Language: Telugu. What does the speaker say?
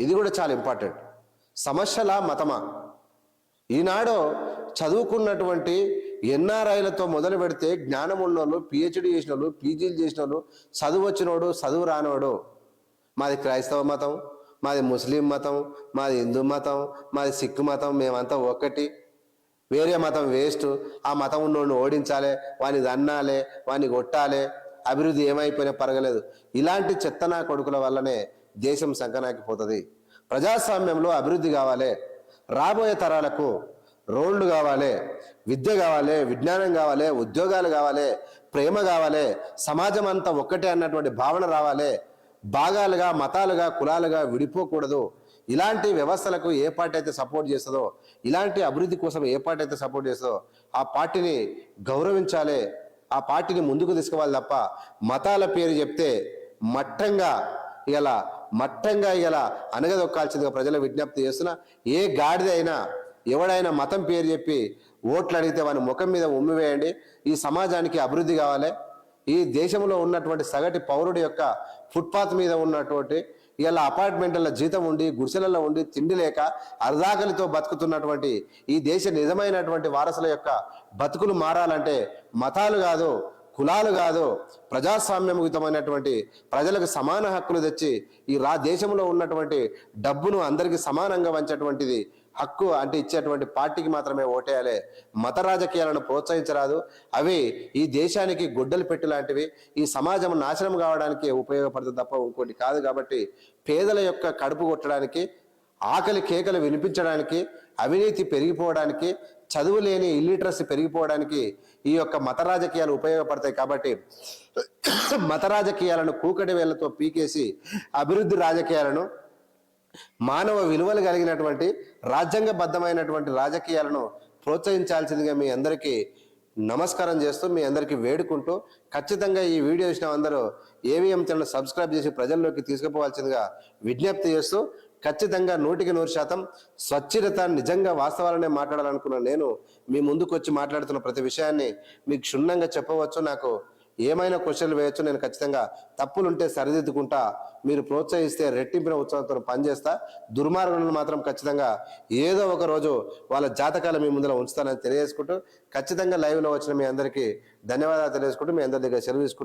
ఇది కూడా చాలా ఇంపార్టెంట్ సమస్యల మతమా? ఈనాడు చదువుకున్నటువంటి ఎన్ఆర్ఐలతో మొదలు పెడితే జ్ఞానం ఉన్నోళ్ళు పిహెచ్డి చేసిన వాళ్ళు పీజీలు చేసిన వాళ్ళు చదువు వచ్చినోడు చదువు రానోడు. మాది క్రైస్తవ మతం మాది ముస్లిం మతం మాది హిందూ మతం మాది సిక్కు మతం మేమంతా ఒక్కటి వేరే మతం వేస్ట్ ఆ మతం ఉన్నోడిని ఓడించాలి వాని దన్నాలే వాని కొట్టాలి. అభివృద్ధి ఏమైపోయినా పరగలేదు ఇలాంటి చెత్తనా కొడుకుల వల్లనే దేశం సంకనాకిపోతుంది. ప్రజాస్వామ్యంలో అభివృద్ధి కావాలి. రాబోయే తరాలకు రోడ్లు కావాలి. విద్య కావాలి విజ్ఞానం కావాలి ఉద్యోగాలు కావాలి ప్రేమ కావాలి సమాజం అంతా ఒక్కటే అన్నటువంటి భావన రావాలి. భాగాలుగా మతాలుగా కులాలుగా విడిపోకూడదు. ఇలాంటి వ్యవస్థలకు ఏ పార్టీ అయితే సపోర్ట్ చేస్తుందో ఇలాంటి అభివృద్ధి కోసం ఏ పార్టీ అయితే సపోర్ట్ చేస్తుందో ఆ పార్టీని గౌరవించాలి. ఆ పార్టీని ముందుకు తీసుకోవాలి తప్ప మతాల పేరు చెప్తే మట్టంగా ఇలా మట్టంగా ఇలా అనగదొక్కాల్సిందిగా ప్రజల విజ్ఞప్తి చేస్తున్న ఏ గాడిద అయినా ఎవడైనా మతం పేరు చెప్పి ఓట్లు అడిగితే వాని ముఖం మీద ఉమ్మివేయండి ఈ సమాజానికి అభివృద్ధి కావాలి. ఈ దేశంలో ఉన్నటువంటి సగటు పౌరుడి యొక్క ఫుట్పాత్ మీద ఉన్నటువంటి ఇలా అపార్ట్మెంట్ల జీతం ఉండి గుడిసెలలో ఉండి తిండి లేక అర్ధాకలితో బతుకుతున్నటువంటి ఈ దేశ నిజమైనటువంటి వారసుల యొక్క బతుకులు మారాలంటే మతాలు కాదు కులాలు కాదు ప్రజాస్వామ్యయుతమైనటువంటి ప్రజలకు సమాన హక్కులు తెచ్చి ఈ రా దేశంలో ఉన్నటువంటి డబ్బును అందరికీ సమానంగా వంచేటువంటిది హక్కు అంటే ఇచ్చేటువంటి పార్టీకి మాత్రమే ఓటేయాలి. మత రాజకీయాలను ప్రోత్సహించరాదు. అవి ఈ దేశానికి గుడ్డలు పెట్టి లాంటివి. ఈ సమాజం నాశనం కావడానికి ఉపయోగపడుతుంది తప్ప ఇంకోటి కాదు కాబట్టి పేదల యొక్క కడుపు కొట్టడానికి ఆకలి కేకలు వినిపించడానికి అవినీతి పెరిగిపోవడానికి చదువు లేని ఇల్లిటరసీ పెరిగిపోవడానికి ఈ యొక్క మత రాజకీయాలు ఉపయోగపడతాయి కాబట్టి మత రాజకీయాలను కూకటి వేళ్ళతో పీకేసి అభివృద్ధి రాజకీయాలను మానవ విలువలు కలిగినటువంటి రాజ్యాంగబద్ధమైనటువంటి రాజకీయాలను ప్రోత్సహించాల్సిందిగా మీ అందరికీ నమస్కారం చేస్తూ మీ అందరికీ వేడుకుంటూ ఖచ్చితంగా ఈ వీడియో చూసిన అందరూ ఏవిఎం ఛానల్ సబ్స్క్రైబ్ చేసి ప్రజల్లోకి తీసుకుపోవాల్సిందిగా విజ్ఞప్తి చేస్తూ ఖచ్చితంగా నూటికి నూరు శాతం స్వచ్ఛత నిజంగా వాస్తవాలనే మాట్లాడాలనుకున్న నేను మీ ముందుకు వచ్చి మాట్లాడుతున్న ప్రతి విషయాన్ని మీకు క్షుణ్ణంగా చెప్పవచ్చు నాకు ఏమైనా క్వశ్చన్లు వేయచ్చు నేను ఖచ్చితంగా తప్పులుంటే సరిదిద్దుకుంటా మీరు ప్రోత్సహిస్తే రెట్టింపిన ఉత్సాహంతో పనిచేస్తా. దుర్మార్గులను మాత్రం ఖచ్చితంగా ఏదో ఒక రోజు వాళ్ళ జాతకాలు మీ ముందర ఉంచుతానని తెలియజేసుకుంటూ ఖచ్చితంగా లైవ్లో వచ్చిన మీ అందరికీ ధన్యవాదాలు తెలియజేసుకుంటూ మీ అందరి దగ్గర సెలవు తీసుకుంటున్నాను.